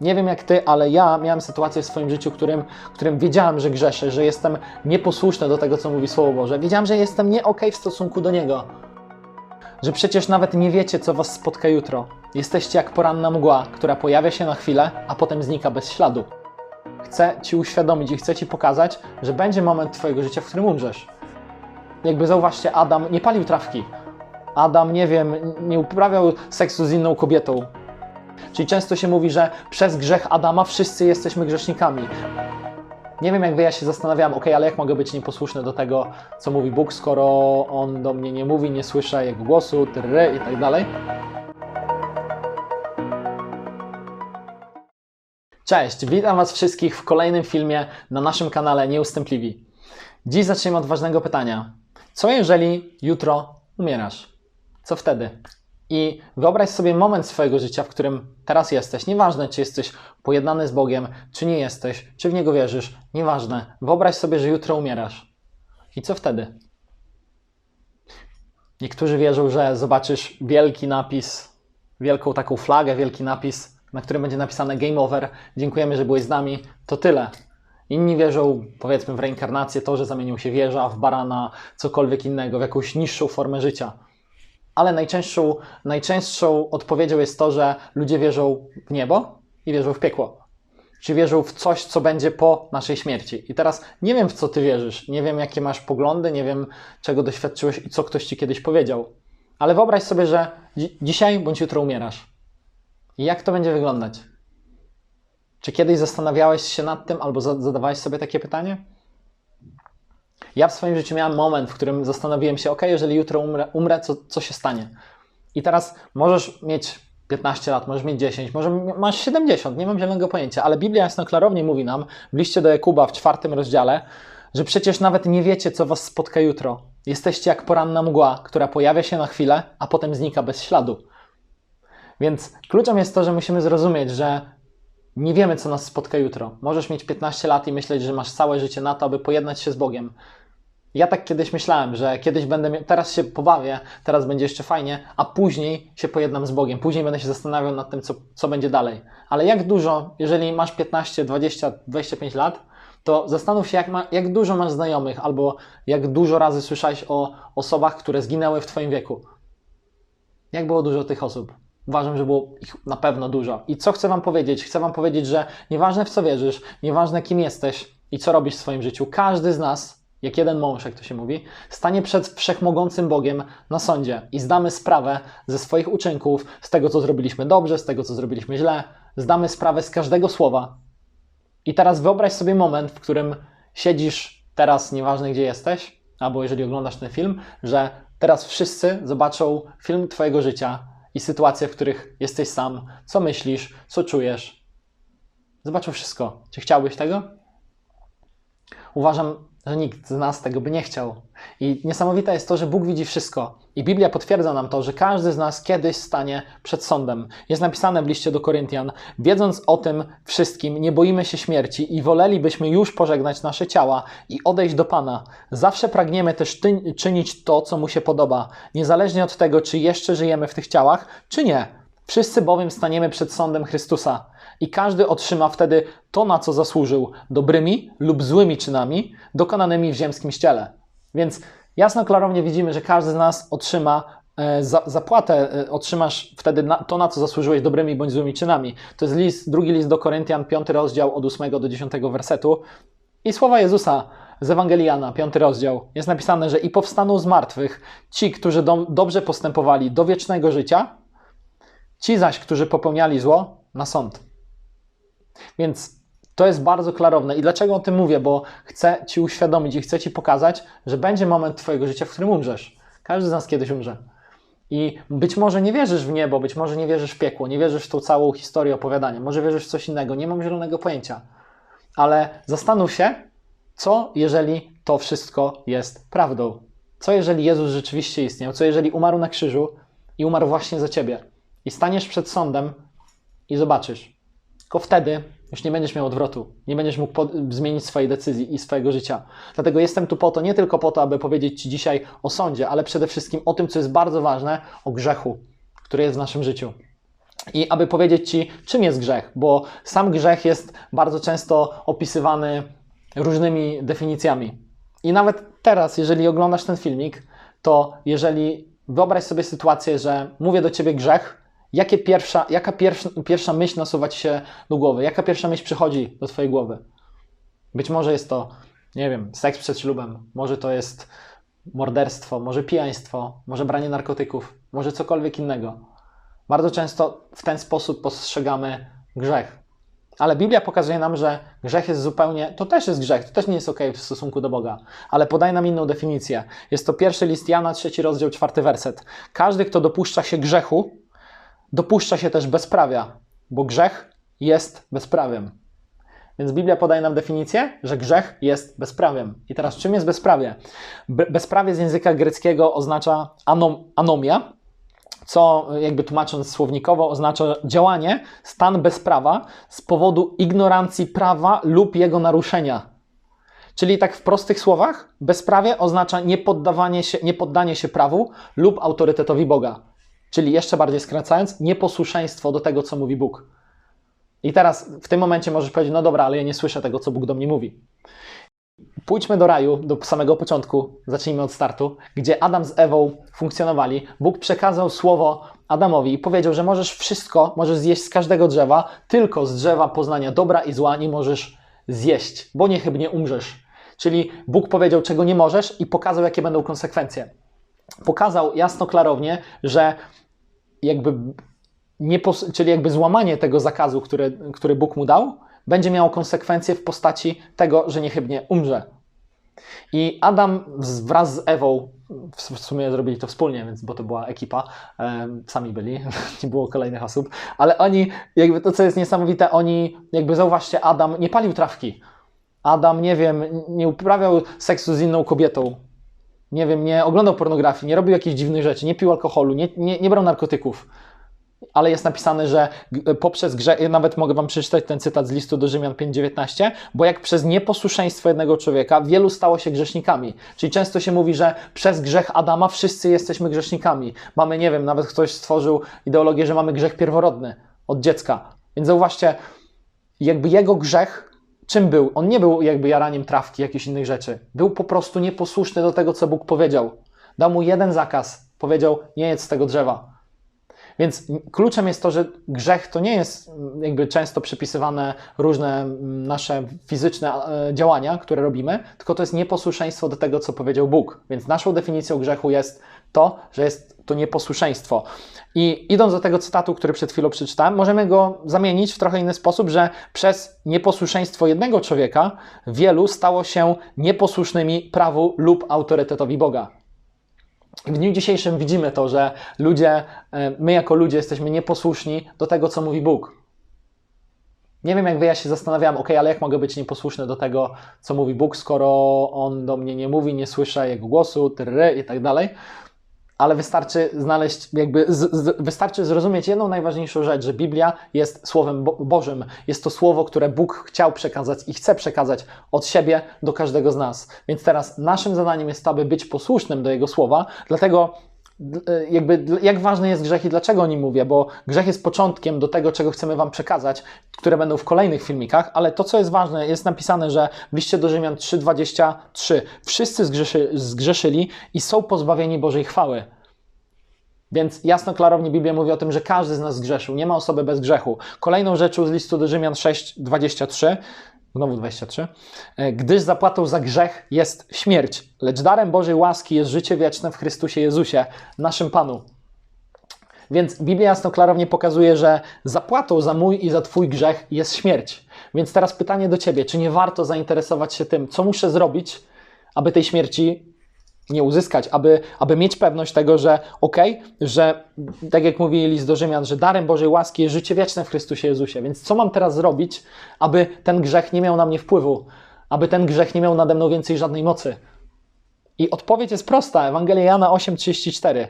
Nie wiem jak ty, ale ja miałem sytuację w swoim życiu, którym, którym wiedziałem, że grzeszę, że jestem nieposłuszny do tego, co mówi Słowo Boże. Wiedziałem, że jestem nie okej w stosunku do Niego. Że przecież nawet nie wiecie, co was spotka jutro. Jesteście jak poranna mgła, która pojawia się na chwilę, a potem znika bez śladu. Chcę ci uświadomić i chcę ci pokazać, że będzie moment twojego życia, w którym umrzesz. Jakby zauważcie, Adam nie palił trawki. Adam, nie wiem, nie uprawiał seksu z inną kobietą. Czyli często się mówi, że przez grzech Adama wszyscy jesteśmy grzesznikami. Nie wiem, jak wy, ja się zastanawiałem, ok, ale jak mogę być nieposłuszny do tego, co mówi Bóg, skoro On do mnie nie mówi, nie słyszę Jego głosu, trry i tak dalej. Cześć, witam Was wszystkich w kolejnym filmie na naszym kanale Nieustępliwi. Dziś zaczniemy od ważnego pytania. Co jeżeli jutro umierasz? Co wtedy? I wyobraź sobie moment swojego życia, w którym teraz jesteś. Nieważne, czy jesteś pojednany z Bogiem, czy nie jesteś, czy w Niego wierzysz. Nieważne. Wyobraź sobie, że jutro umierasz. I co wtedy? Niektórzy wierzą, że zobaczysz wielki napis, wielką taką flagę, wielki napis, na którym będzie napisane Game Over. Dziękujemy, że byłeś z nami. To tyle. Inni wierzą, powiedzmy, w reinkarnację, to, że zamienił się wieża w barana, cokolwiek innego, w jakąś niższą formę życia. Ale najczęstszą, najczęstszą odpowiedzią jest to, że ludzie wierzą w niebo i wierzą w piekło. Czy wierzą w coś, co będzie po naszej śmierci. I teraz nie wiem, w co ty wierzysz, nie wiem, jakie masz poglądy, nie wiem, czego doświadczyłeś i co ktoś ci kiedyś powiedział. Ale wyobraź sobie, że dzi- dzisiaj bądź jutro umierasz. I jak to będzie wyglądać? Czy kiedyś zastanawiałeś się nad tym albo za- zadawałeś sobie takie pytanie? Ja w swoim życiu miałem moment, w którym zastanowiłem się, ok, jeżeli jutro umrę, umrę co, co się stanie? I teraz możesz mieć 15 lat, możesz mieć 10, może masz 70, nie mam zielonego pojęcia, ale Biblia jasno klarownie mówi nam w liście do Jakuba w czwartym rozdziale, że przecież nawet nie wiecie, co was spotka jutro. Jesteście jak poranna mgła, która pojawia się na chwilę, a potem znika bez śladu. Więc kluczem jest to, że musimy zrozumieć, że nie wiemy, co nas spotka jutro. Możesz mieć 15 lat i myśleć, że masz całe życie na to, aby pojednać się z Bogiem. Ja tak kiedyś myślałem, że kiedyś będę teraz się pobawię, teraz będzie jeszcze fajnie, a później się pojednam z Bogiem. Później będę się zastanawiał nad tym, co, co będzie dalej. Ale jak dużo, jeżeli masz 15, 20, 25 lat, to zastanów się, jak, ma, jak dużo masz znajomych, albo jak dużo razy słyszałeś o osobach, które zginęły w Twoim wieku. Jak było dużo tych osób? Uważam, że było ich na pewno dużo. I co chcę Wam powiedzieć? Chcę Wam powiedzieć, że nieważne w co wierzysz, nieważne kim jesteś i co robisz w swoim życiu, każdy z nas, jak jeden mąż, jak to się mówi, stanie przed wszechmogącym Bogiem na sądzie i zdamy sprawę ze swoich uczynków, z tego, co zrobiliśmy dobrze, z tego, co zrobiliśmy źle. Zdamy sprawę z każdego słowa. I teraz wyobraź sobie moment, w którym siedzisz teraz, nieważne gdzie jesteś, albo jeżeli oglądasz ten film, że teraz wszyscy zobaczą film Twojego życia i sytuacje, w których jesteś sam, co myślisz, co czujesz. Zobaczą wszystko. Czy chciałbyś tego? Uważam, że nikt z nas tego by nie chciał. I niesamowite jest to, że Bóg widzi wszystko. I Biblia potwierdza nam to, że każdy z nas kiedyś stanie przed sądem. Jest napisane w liście do Koryntian: Wiedząc o tym wszystkim, nie boimy się śmierci i wolelibyśmy już pożegnać nasze ciała i odejść do Pana. Zawsze pragniemy też czynić to, co mu się podoba, niezależnie od tego, czy jeszcze żyjemy w tych ciałach, czy nie. Wszyscy bowiem staniemy przed sądem Chrystusa i każdy otrzyma wtedy to, na co zasłużył, dobrymi lub złymi czynami dokonanymi w ziemskim ściele. Więc jasno, klarownie widzimy, że każdy z nas otrzyma e, za, zapłatę, e, otrzymasz wtedy na, to, na co zasłużyłeś dobrymi bądź złymi czynami. To jest list, drugi list do Koryntian, piąty rozdział od 8 do 10 wersetu. I słowa Jezusa z Ewangelii Jana, piąty rozdział. Jest napisane, że i powstaną z martwych ci, którzy do, dobrze postępowali do wiecznego życia, ci zaś, którzy popełniali zło, na sąd. Więc to jest bardzo klarowne. I dlaczego o tym mówię? Bo chcę Ci uświadomić i chcę Ci pokazać, że będzie moment Twojego życia, w którym umrzesz. Każdy z nas kiedyś umrze. I być może nie wierzysz w niebo, być może nie wierzysz w piekło, nie wierzysz w tą całą historię opowiadania, może wierzysz w coś innego, nie mam zielonego pojęcia. Ale zastanów się, co jeżeli to wszystko jest prawdą? Co jeżeli Jezus rzeczywiście istniał? Co jeżeli umarł na krzyżu i umarł właśnie za Ciebie? I staniesz przed sądem i zobaczysz. Tylko wtedy już nie będziesz miał odwrotu, nie będziesz mógł zmienić swojej decyzji i swojego życia. Dlatego jestem tu po to, nie tylko po to, aby powiedzieć Ci dzisiaj o sądzie, ale przede wszystkim o tym, co jest bardzo ważne, o grzechu, który jest w naszym życiu. i aby powiedzieć Ci, czym jest grzech, bo sam grzech jest bardzo często opisywany różnymi definicjami. I nawet teraz, jeżeli oglądasz ten filmik, to jeżeli wyobraź sobie sytuację, że mówię do Ciebie grzech, jakie pierwsza, jaka pierwsza, pierwsza myśl nasuwa Ci się do głowy? Jaka pierwsza myśl przychodzi do Twojej głowy? Być może jest to, nie wiem, seks przed ślubem, może to jest morderstwo, może pijaństwo, może branie narkotyków, może cokolwiek innego. Bardzo często w ten sposób postrzegamy grzech. Ale Biblia pokazuje nam, że grzech jest zupełnie, to też jest grzech, to też nie jest ok w stosunku do Boga, ale podaje nam inną definicję. Jest to pierwszy list Jana, trzeci rozdział, czwarty werset. Każdy, kto dopuszcza się grzechu, dopuszcza się też bezprawia, bo grzech jest bezprawiem. Więc Biblia podaje nam definicję, że grzech jest bezprawiem. I teraz czym jest bezprawie? Be bezprawie z języka greckiego oznacza anom anomia, co jakby tłumacząc słownikowo oznacza działanie, stan bezprawa z powodu ignorancji prawa lub jego naruszenia. Czyli tak w prostych słowach, bezprawie oznacza niepoddawanie się, niepoddanie się prawu lub autorytetowi Boga. Czyli jeszcze bardziej skracając, nieposłuszeństwo do tego, co mówi Bóg. I teraz w tym momencie możesz powiedzieć, no dobra, ale ja nie słyszę tego, co Bóg do mnie mówi. Pójdźmy do raju, do samego początku, zacznijmy od startu, gdzie Adam z Ewą funkcjonowali. Bóg przekazał słowo Adamowi i powiedział, że możesz wszystko, możesz zjeść z każdego drzewa, tylko z drzewa poznania dobra i zła nie możesz zjeść, bo niechybnie umrzesz. Czyli Bóg powiedział, czego nie możesz i pokazał, jakie będą konsekwencje. Pokazał jasno, klarownie, że jakby nie, czyli jakby złamanie tego zakazu, który, który Bóg mu dał, będzie miało konsekwencje w postaci tego, że niechybnie umrze. I Adam wraz z Ewą, w sumie zrobili to wspólnie, więc, bo to była ekipa, sami byli, nie było kolejnych osób, ale oni, jakby to co jest niesamowite, oni, jakby zauważcie, Adam nie palił trawki. Adam, nie wiem, nie uprawiał seksu z inną kobietą. Nie wiem, nie oglądał pornografii, nie robił jakichś dziwnych rzeczy, nie pił alkoholu, nie, nie, nie brał narkotyków ale jest napisane, że poprzez grzech, nawet mogę Wam przeczytać ten cytat z listu do Rzymian 5:19, bo jak przez nieposłuszeństwo jednego człowieka wielu stało się grzesznikami. Czyli często się mówi, że przez grzech Adama wszyscy jesteśmy grzesznikami. Mamy, nie wiem, nawet ktoś stworzył ideologię, że mamy grzech pierworodny od dziecka. Więc zauważcie, jakby jego grzech czym był? On nie był jakby jaraniem trawki, jakichś innych rzeczy. Był po prostu nieposłuszny do tego, co Bóg powiedział. Dał mu jeden zakaz. Powiedział, nie jedz z tego drzewa. Więc kluczem jest to, że grzech to nie jest mm, jakby często przypisywane różne mm, nasze fizyczne e, działania, które robimy, tylko to jest nieposłuszeństwo do tego, co powiedział Bóg. Więc naszą definicją grzechu jest to, że jest to nieposłuszeństwo. I idąc do tego cytatu, który przed chwilą przeczytałem, możemy go zamienić w trochę inny sposób, że przez nieposłuszeństwo jednego człowieka wielu stało się nieposłusznymi prawu lub autorytetowi Boga. W dniu dzisiejszym widzimy to, że ludzie, e, my jako ludzie jesteśmy nieposłuszni do tego, co mówi Bóg. Nie wiem, jak wy, ja się zastanawiam, ok, ale jak mogę być nieposłuszny do tego, co mówi Bóg, skoro On do mnie nie mówi, nie słyszę Jego głosu, tryry i tak dalej ale wystarczy znaleźć, jakby z, z, wystarczy zrozumieć jedną najważniejszą rzecz, że Biblia jest Słowem Bo Bożym. Jest to słowo, które Bóg chciał przekazać i chce przekazać od siebie do każdego z nas. Więc teraz naszym zadaniem jest to, aby być posłusznym do Jego słowa, dlatego e, jakby jak ważny jest grzech i dlaczego o nim mówię, bo grzech jest początkiem do tego, czego chcemy Wam przekazać, które będą w kolejnych filmikach, ale to, co jest ważne, jest napisane, że w liście do Rzymian 3,23 wszyscy zgrzeszy, zgrzeszyli i są pozbawieni Bożej chwały. Więc jasno, klarownie Biblia mówi o tym, że każdy z nas zgrzeszył, nie ma osoby bez grzechu. Kolejną rzeczą z listu do Rzymian 6:23, znowu 23, e, gdyż zapłatą za grzech jest śmierć, lecz darem Bożej łaski jest życie wieczne w Chrystusie Jezusie, naszym Panu. Więc Biblia jasno, klarownie pokazuje, że zapłatą za mój i za Twój grzech jest śmierć. Więc teraz pytanie do Ciebie, czy nie warto zainteresować się tym, co muszę zrobić, aby tej śmierci nie uzyskać, aby, aby mieć pewność tego, że okej, okay, że tak jak mówi list do Rzymian, że darem Bożej łaski jest życie wieczne w Chrystusie Jezusie. Więc co mam teraz zrobić, aby ten grzech nie miał na mnie wpływu, aby ten grzech nie miał nade mną więcej żadnej mocy? I odpowiedź jest prosta. Ewangelia Jana 8:34.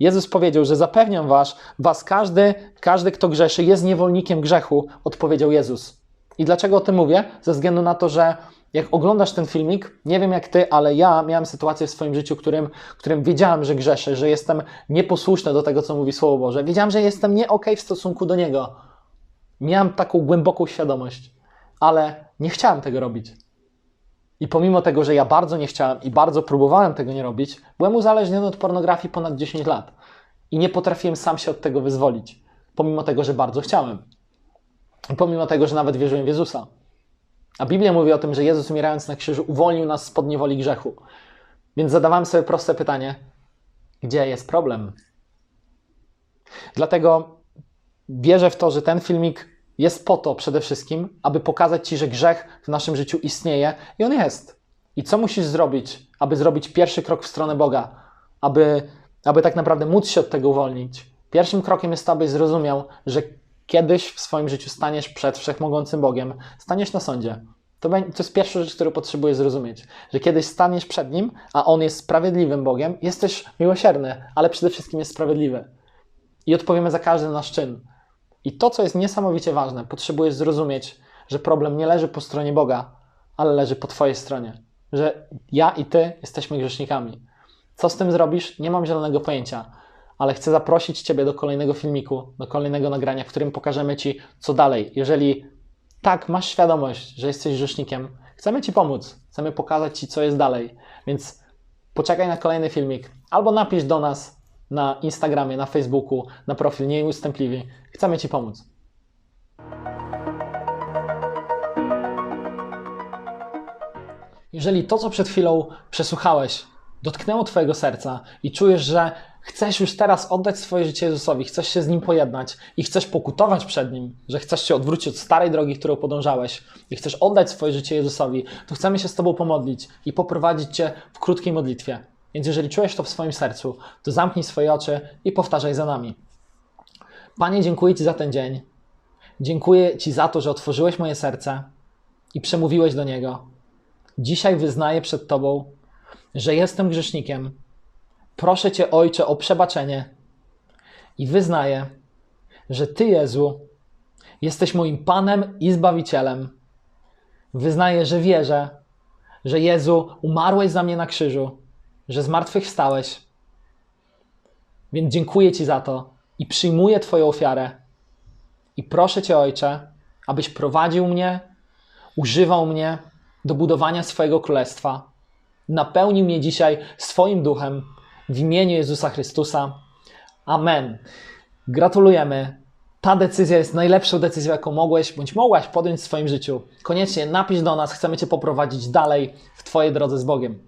Jezus powiedział, że zapewniam was, was każdy, każdy, kto grzeszy, jest niewolnikiem grzechu, odpowiedział Jezus. I dlaczego o tym mówię? Ze względu na to, że jak oglądasz ten filmik, nie wiem jak ty, ale ja miałem sytuację w swoim życiu, którym, którym wiedziałem, że grzeszę, że jestem nieposłuszny do tego, co mówi Słowo Boże. Wiedziałem, że jestem nie okej w stosunku do Niego. Miałem taką głęboką świadomość, ale nie chciałem tego robić. I pomimo tego, że ja bardzo nie chciałem i bardzo próbowałem tego nie robić, byłem uzależniony od pornografii ponad 10 lat. I nie potrafiłem sam się od tego wyzwolić, pomimo tego, że bardzo chciałem. Pomimo tego, że nawet wierzyłem w Jezusa. A Biblia mówi o tym, że Jezus umierając na krzyżu uwolnił nas spod niewoli grzechu. Więc zadawałem sobie proste pytanie: gdzie jest problem? Dlatego wierzę w to, że ten filmik jest po to przede wszystkim, aby pokazać Ci, że grzech w naszym życiu istnieje i on jest. I co musisz zrobić, aby zrobić pierwszy krok w stronę Boga, aby, aby tak naprawdę móc się od tego uwolnić? Pierwszym krokiem jest to, abyś zrozumiał, że kiedyś w swoim życiu staniesz przed wszechmogącym Bogiem, staniesz na sądzie. To, to jest pierwsza rzecz, którą potrzebujesz zrozumieć, że kiedyś staniesz przed Nim, a On jest sprawiedliwym Bogiem, jest też miłosierny, ale przede wszystkim jest sprawiedliwy. I odpowiemy za każdy nasz czyn. I to, co jest niesamowicie ważne, potrzebujesz zrozumieć, że problem nie leży po stronie Boga, ale leży po Twojej stronie. Że ja i Ty jesteśmy grzesznikami. Co z tym zrobisz? Nie mam zielonego pojęcia, ale chcę zaprosić Ciebie do kolejnego filmiku, do kolejnego nagrania, w którym pokażemy Ci, co dalej. Jeżeli tak, masz świadomość, że jesteś grzesznikiem, chcemy Ci pomóc, chcemy pokazać Ci, co jest dalej. Więc poczekaj na kolejny filmik albo napisz do nas na Instagramie, na Facebooku, na profil Nieustępliwi. Chcemy Ci pomóc. Jeżeli to, co przed chwilą przesłuchałeś, dotknęło Twojego serca i czujesz, że chcesz już teraz oddać swoje życie Jezusowi, chcesz się z Nim pojednać i chcesz pokutować przed Nim, że chcesz się odwrócić od starej drogi, którą podążałeś i chcesz oddać swoje życie Jezusowi, to chcemy się z Tobą pomodlić i poprowadzić Cię w krótkiej modlitwie. Więc jeżeli czujesz to w swoim sercu, to zamknij swoje oczy i powtarzaj za nami. Panie, dziękuję Ci za ten dzień. Dziękuję Ci za to, że otworzyłeś moje serce i przemówiłeś do niego. Dzisiaj wyznaję przed Tobą, że jestem grzesznikiem. Proszę Cię, Ojcze, o przebaczenie i wyznaję, że Ty, Jezu, jesteś moim Panem i Zbawicielem. Wyznaję, że wierzę, że Jezu, umarłeś za mnie na krzyżu, że zmartwychwstałeś. Więc dziękuję Ci za to i przyjmuję Twoją ofiarę. I proszę Cię, Ojcze, abyś prowadził mnie, używał mnie do budowania swojego królestwa. Napełnił mnie dzisiaj swoim duchem w imieniu Jezusa Chrystusa. Amen. Gratulujemy. Ta decyzja jest najlepszą decyzją, jaką mogłeś bądź mogłaś podjąć w swoim życiu. Koniecznie napisz do nas, chcemy Cię poprowadzić dalej w Twojej drodze z Bogiem.